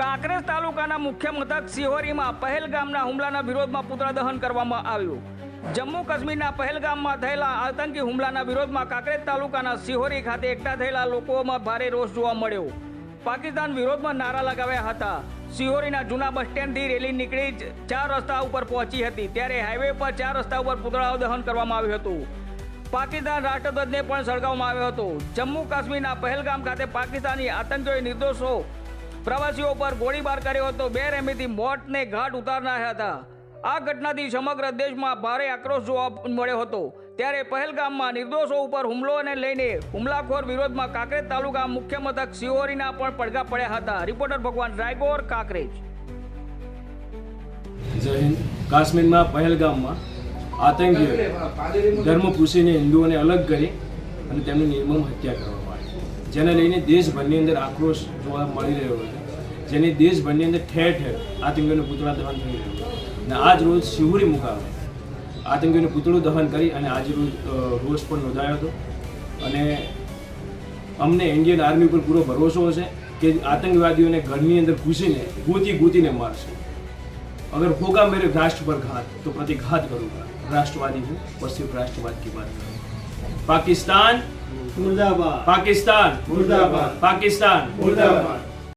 કાંકરેજ તાલુકાના મુખ્ય મથક સિહોરીમાં પહેલગામના હુમલાના વિરોધમાં પુતળા દહન કરવામાં આવ્યું. જમ્મુ કાશ્મીરના પહેલગામમાં થયેલા આતંકી હુમલાના વિરોધમાં કાંકરેજ તાલુકાના સિહોરી ખાતે એકઠા થયેલા લોકોમાં ભારે રોષ જોવા મળ્યો. પાકિસ્તાન વિરોધમાં નારા લગાવ્યા હતા. સિહોરીના જૂના બસ સ્ટેન્ડથી રેલી નીકળી ચાર રસ્તા ઉપર પહોંચી હતી. ત્યારે હાઈવે પર ચાર રસ્તા ઉપર પુતળાઓ દહન કરવામાં આવ્યું હતું. પાકિસ્તાન રાષ્ટ્રધ્વજને પણ સળગાવવામાં આવ્યો હતો. જમ્મુ કાશ્મીરના પહેલગામ ખાતે પાકિસ્તાની આતંકીઓએ નિર્દોષો પ્રવાસીઓ પર ગોળીબાર કર્યો હતો. બે રેમીથી મોતને ઘાટ ઉતારનાર હતા. આ ઘટનાથી સમગ્ર દેશમાં ભારે આક્રોશ જોવા મળ્યો હતો. ત્યારે પહેલગામમાં નિર્દોષો ઉપર હુમલોને લઈને હુમલાખોર વિરોધમાં કાંકરેજ તાલુકા મુખ્ય મથક સિહોરીના પણ પડઘા પડ્યા હતા. રિપોર્ટર ભગવાન રાયગોર કાંકરેજ. કાશ્મીરમાં પહેલગામમાં આતંકીઓએ ધર્મ પૂછીને હિન્દુઓને અલગ કરી અને તેમની નિર્મમ હત્યા કરવામાં જેને લઈને દેશભરની અંદર આક્રોશ જોવા મળી રહ્યો હતો જેની દેશભરની અંદર ઠેર ઠેર આતંકીઓનું પૂતળા દહન થઈ રહ્યું છે. અને આજ રોજ શિવરી મુકામે આતંકીઓનું પૂતળું દહન કરી અને આજે રોજ રોષ પણ નોંધાયો હતો. અને અમને ઇન્ડિયન આર્મી પર પૂરો ભરોસો હશે કે આતંકવાદીઓને ઘરની અંદર ઘૂસીને, ગૂંતી ગૂંતીને મારશે. અગર હોગા મેરે રાષ્ટ્ર પર ઘાત, તો પ્રતિઘાત કરું. રાષ્ટ્રવાદી હું, પશ્ચિમ રાષ્ટ્રવાદ કી બાત કરું. પાકિસ્તાન મુર્દાબાદ. પાકિસ્તાન. મુર્દાબાદ. પાકિસ્તાન. મુર્દાબાદ.